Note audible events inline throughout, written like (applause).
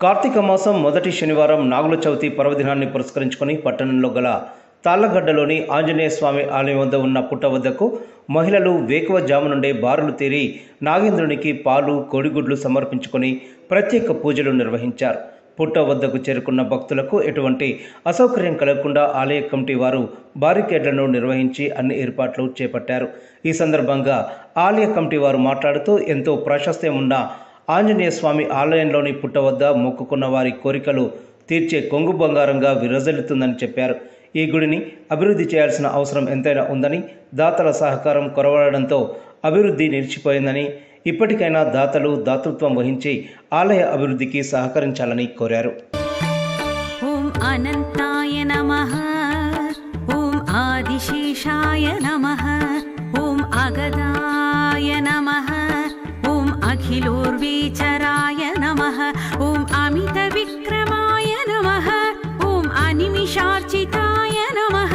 కార్తీక మాసం మొదటి శనివారం నాగుల చవితి పర్వదినాన్ని పురస్కరించుకొని పట్టణంలో గల తాళ్ళగడ్డలోని ఆంజనేయ స్వామి ఆలయం వద్ద ఉన్న పుట్ట వద్దకు మహిళలు వేకువ జాము నుండే బారులు తీరి నాగేంద్రునికి పాలు కోడిగుడ్లు సమర్పించుకొని ప్రత్యేక పూజలు నిర్వహించారు. పుట్ట వద్దకు చేరుకున్న భక్తులకు ఎటువంటి అసౌకర్యం కలగకుండా ఆలయ కమిటీ వారు బారికేడ్లను నిర్వహించి అన్ని ఏర్పాట్లు చేపట్టారు. ఈ సందర్భంగా ఆలయ కమిటీ వారు మాట్లాడుతూ ఎంతో ప్రాశస్త్యం ఉన్న ఆంజనేయ స్వామి ఆలయంలోని పుట్ట వద్ద మొక్కుకున్న వారి కోరికలు తీర్చే కొంగు బంగారంగా విరజల్లుతుందని చెప్పారు. ఈ గుడిని అభివృద్ధి చేయాల్సిన అవసరం ఎంతైనా ఉందని దాతల సహకారం కొరవడంతో అభివృద్ధి నిలిచిపోయిందని ఇప్పటికైనా దాతలు దాతృత్వం వహించి ఆలయ అభివృద్ధికి సహకరించాలని కోరారు. ఓం ఆదిశేషాయ నమ. ఓం అగదా अखिलोर्वेचराय नमः ॐ अमितविक्रमाय नमः ॐ अनिमिषार्चिताय नमः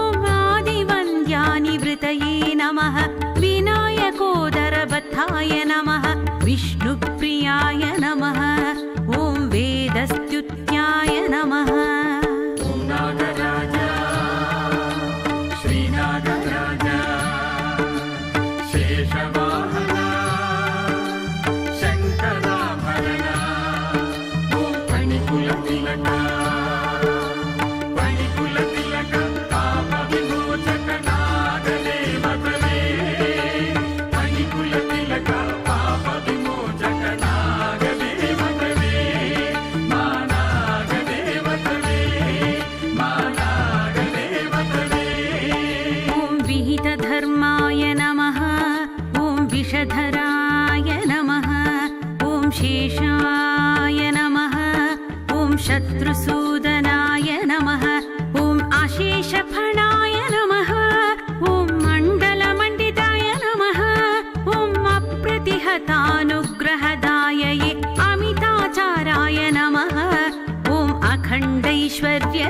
ॐ आदिवन्द्यानिवृतये नमः विनायकोदरबद्धाय नमः विष्णुप्रियाय नमः ॐ वेदस्त्युत्याय नमः नागराजा श्रीनागराजा शेषवाहना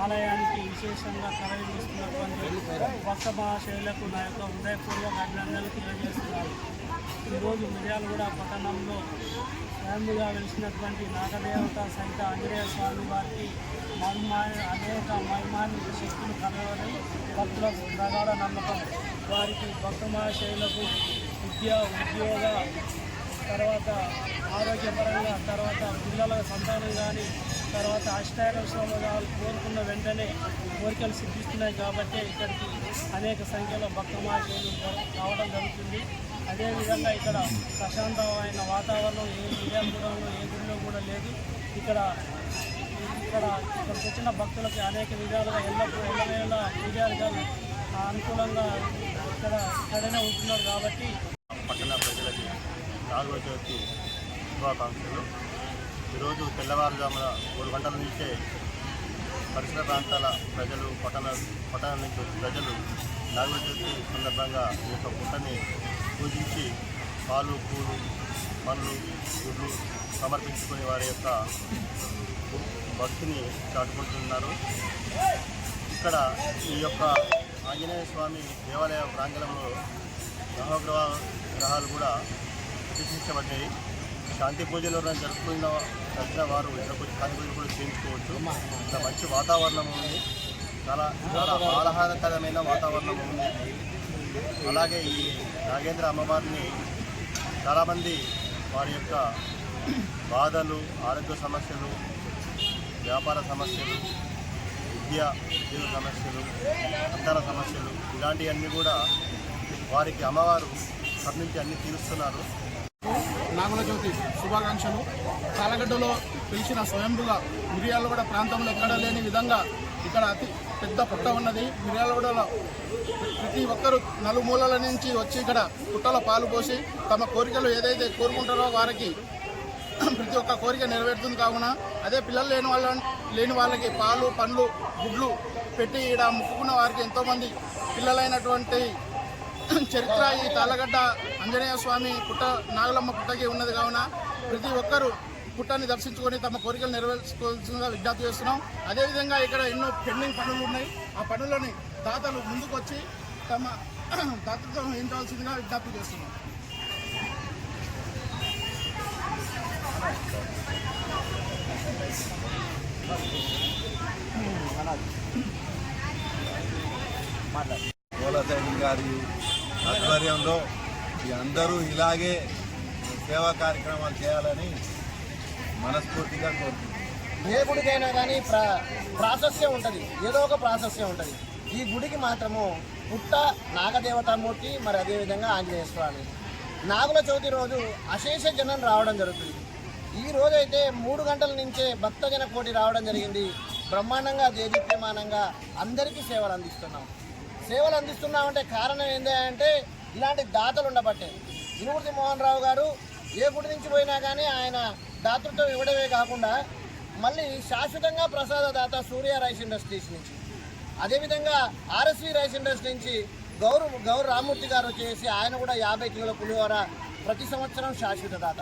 ఆలయానికి విశేషంగా తరలిస్తున్నటువంటి భక్త మహాశైలకు నా యొక్క హృదయపూర్వక అభినందనలు తెలియజేస్తున్నారు. ఈరోజు మిర్యాలగూడ పట్టణంలో స్వయంగా వెలిసినటువంటి నాగదేవత సహిత ఆంజనేయ స్వామి వారికి మహిమా అనేక మహిమాని శక్తులు కలవాలని భక్తుల ప్రగాఢ నమ్మకం. వారికి భక్త మహాశైలకు విద్య ఉద్యోగ తర్వాత ఆరోగ్యపరంగా తర్వాత పిల్లల సంతానం కానీ తర్వాత అష్టారోగ్యాలు కోరుకున్న వెంటనే కోరికలు సిద్ధిస్తున్నాయి కాబట్టి ఇక్కడికి అనేక సంఖ్యలో భక్త మహాశైలు రావడం జరుగుతుంది. అదేవిధంగా ఇక్కడ ప్రశాంతమైన వాతావరణం ఏ విజయపురంలో ఏ గుడిలో కూడా లేదు. ఇక్కడ ఇక్కడ ఇక్కడికి వచ్చిన భక్తులకి అనేక విధాలుగా ఎల్లప్పుడూ ఎల్లవేళ విజయాలుగా అనుకూలంగా ఇక్కడ ఇక్కడనే ఉంటున్నారు కాబట్టి పట్టణ ప్రజలకి నాలుగో శుభాకాంక్షలు. ఈరోజు తెల్లవారుజామున మూడు గంటల నుంచే పరిసర ప్రాంతాల ప్రజలు పట్టణ పట్టణం నుంచి ప్రజలు నాలుగో చవితి సందర్భంగా ఈ యొక్క పుట్టని పూజించి పాలు పూలు పండ్లు గుడ్లు సమర్పించుకుని వారి యొక్క భక్తిని చాటుకుంటున్నారు. ఇక్కడ ఈ యొక్క ఆంజనేయ స్వామి దేవాలయ ప్రాంగణంలో నవగ్రహ గ్రహాలు కూడా ప్రతిష్ఠించబడ్డాయి. శాంతి పూజలు ఎవరైనా జరుపుకున్న జరిగిన వారు ఇక్కడ కొంచెం కాని పూజలు కూడా చేయించుకోవచ్చు. ఇక్కడ మంచి వాతావరణం ఉంది. చాలా చాలా ఆహ్లాదకరమైన వాతావరణం ఉంది. అలాగే ఈ నాగేంద్ర అమ్మవారిని చాలామంది వారి యొక్క బాధలు ఆరోగ్య సమస్యలు వ్యాపార సమస్యలు విద్య ఉద్యోగ సమస్యలు అంతర సమస్యలు ఇలాంటివన్నీ కూడా వారికి అమ్మవారు కర్ణించి అన్ని తీరుస్తున్నారు. నాగుల జ్యోతి శుభాకాంక్షలు. కాలగడ్డలో పిలిచిన స్వయంభుగా మిర్యాలగూడ ప్రాంతంలో ఎక్కడ లేని విధంగా ఇక్కడ అతి పెద్ద పుట్ట ఉన్నది. మిర్యాలగూడలో ప్రతి ఒక్కరూ నలుమూలల నుంచి వచ్చి ఇక్కడ పుట్టలో పాలు పోసి తమ కోరికలు ఏదైతే కోరుకుంటారో వారికి ప్రతి ఒక్క కోరిక నెరవేరుతుంది కావున అదే పిల్లలు లేని వాళ్ళ లేని వాళ్ళకి పాలు పండ్లు గుడ్లు పెట్టి ఇక్కడ ముక్కుకున్న వారికి ఎంతోమంది పిల్లలైనటువంటి చరిత్ర ఈ తాళ్ళగడ్డ ఆంజనేయ స్వామి పుట్ట నాగలమ్మ పుట్టకి ఉన్నది కావున ప్రతి ఒక్కరూ పుట్టాన్ని దర్శించుకొని తమ కోరికలు నెరవేర్చుకోవాల్సిందిగా విజ్ఞప్తి చేస్తున్నాం. అదేవిధంగా ఇక్కడ ఎన్నో పెండింగ్ పనులు ఉన్నాయి. ఆ పనులని దాతలు ముందుకొచ్చి తమ (clears throat) దాతృత్వం వహించాల్సిందిగా విజ్ఞప్తి చేస్తున్నాం. పోలసైని గారి ఆధ్వర్యంలో అందరూ ఇలాగే సేవా కార్యక్రమాలు చేయాలని మనస్ఫూర్తిగా కోరుకుంటున్నాను ఏ గుడికైనా కానీ ప్రా ప్రాశస్యం ఉంటుంది. ఏదో ఒక ప్రాశస్యం ఉంటుంది. ఈ గుడికి మాత్రము పుట్ట నాగదేవతామూర్తి మరి అదేవిధంగా ఆంజనేయ స్వామి నాగుల చవితి రోజు అశేష జనం రావడం జరుగుతుంది. ఈ రోజు అయితే మూడు గంటల నుంచే భక్తజన కోటి రావడం జరిగింది. బ్రహ్మాండంగా దేదీప్యమానంగా అందరికీ సేవలు అందిస్తున్నాం. సేవలు అందిస్తున్నామంటే కారణం ఏంటి అంటే ఇలాంటి దాతలు ఉండబట్టే. ఇనుమూర్తి మోహన్ రావు గారు ఏ గుడి నుంచి పోయినా కానీ ఆయన దాతృత్వం ఇవ్వడమే కాకుండా మళ్ళీ శాశ్వతంగా ప్రసాద దాత సూర్య రైస్ ఇండస్ట్రీస్ నుంచి అదేవిధంగా ఆర్ఎస్వి రైస్ ఇండస్ట్రీ నుంచి గౌరవ్ గౌరవ్ రామూర్తి గారు వచ్చేసి ఆయన కూడా యాభై కిలోల పులిహోర ప్రతి సంవత్సరం శాశ్వత దాత.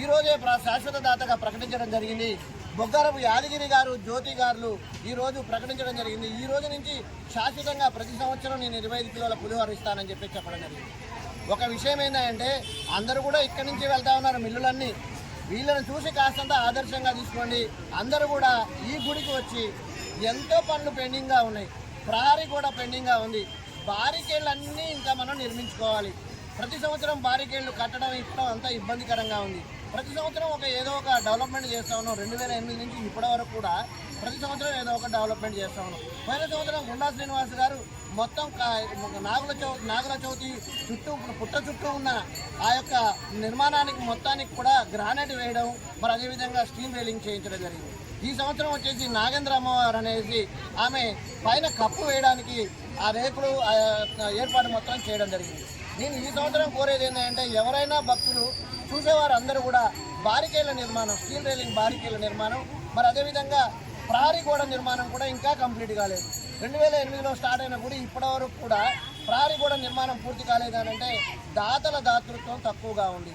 ఈరోజే శాశ్వత దాతగా ప్రకటించడం జరిగింది. బొగ్గారపు యాదగిరి గారు జ్యోతి గారు ఈరోజు ప్రకటించడం జరిగింది. ఈ రోజు నుంచి శాశ్వతంగా ప్రతి సంవత్సరం నేను ఇరవై ఐదు కిలోల పులిహోర ఇస్తానని చెప్పి చెప్పడం జరిగింది. ఒక విషయం ఏంటంటే అందరూ కూడా ఇక్కడి నుంచి వెళ్తా ఉన్నారు మిల్లులన్నీ. వీళ్ళని చూసి కాస్తంత ఆదర్శంగా తీసుకోండి. అందరూ కూడా ఈ గుడికి వచ్చి ఎంతో పనులు పెండింగ్గా ఉన్నాయి. ప్రహరీ కూడా పెండింగ్గా ఉంది. బారికేళ్ళన్నీ ఇంకా మనం నిర్మించుకోవాలి. ప్రతి సంవత్సరం బారికేళ్ళు కట్టడం ఇప్పడం అంతా ఇబ్బందికరంగా ఉంది. ప్రతి సంవత్సరం ఒక ఏదో ఒక డెవలప్మెంట్ చేస్తా ఉన్నాం. రెండు వేల ఎనిమిది నుంచి ఇప్పటి వరకు కూడా ప్రతి సంవత్సరం ఏదో ఒక డెవలప్మెంట్ చేస్తా ఉన్నాం. పోయిన సంవత్సరం గుండా శ్రీనివాస్ గారు మొత్తం నాగుల చవితి నాగుల చవితి చుట్టూ పుట్ట చుట్టూ ఉన్న ఆ యొక్క నిర్మాణానికి మొత్తానికి కూడా గ్రానైట్ వేయడం మరి అదేవిధంగా స్టీల్ రైలింగ్ చేయించడం జరిగింది. ఈ సంవత్సరం వచ్చేసి నాగేంద్ర అమ్మవారు అనేసి ఆమె పైన కప్పు వేయడానికి ఆ రేకులు ఏర్పాటు మొత్తం చేయడం జరిగింది. నేను ఈ సంవత్సరం కోరేది ఏంటంటే ఎవరైనా భక్తులు చూసేవారు అందరూ కూడా బారికేళ్ళ నిర్మాణం స్టీల్ రైలింగ్ బారికేళ్ళ నిర్మాణం మరి అదేవిధంగా ప్రహరీ గోడ నిర్మాణం కూడా ఇంకా కంప్లీట్ కాలేదు రెండు వేల ఎనిమిదిలో స్టార్ట్ అయిన గుడి ఇప్పటివరకు కూడా ప్రహరీ గోడ నిర్మాణం పూర్తి కాలేదనంటే అంటే దాతల దాతృత్వం తక్కువగా ఉంది.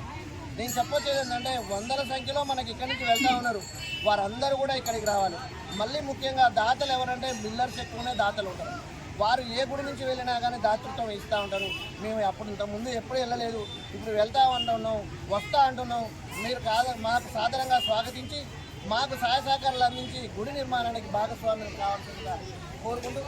నేను చెప్పొచ్చేది ఏంటంటే వందల సంఖ్యలో మనకి ఇక్కడి నుంచి వెళ్తా ఉన్నారు. వారందరూ కూడా ఇక్కడికి రావాలి. మళ్ళీ ముఖ్యంగా దాతలు ఎవరంటే మిల్లర్స్ ఎక్కువనే దాతలు ఉంటారు. వారు ఏ గుడి నుంచి వెళ్ళినా కానీ దాతృత్వం ఇస్తూ ఉంటారు. మేము అప్పుడు ఇంతకుముందు ముందు ఎప్పుడు వెళ్ళలేదు. ఇప్పుడు వెళ్తా అంటున్నాం వస్తా అంటున్నాం. మీరు కాద మాకు సాధారణంగా స్వాగతించి మాకు సహాయ సహకారాలు అందించి గుడి నిర్మాణానికి భాగస్వామ్యం కావాల్సిందిగా కోరుకుంటూ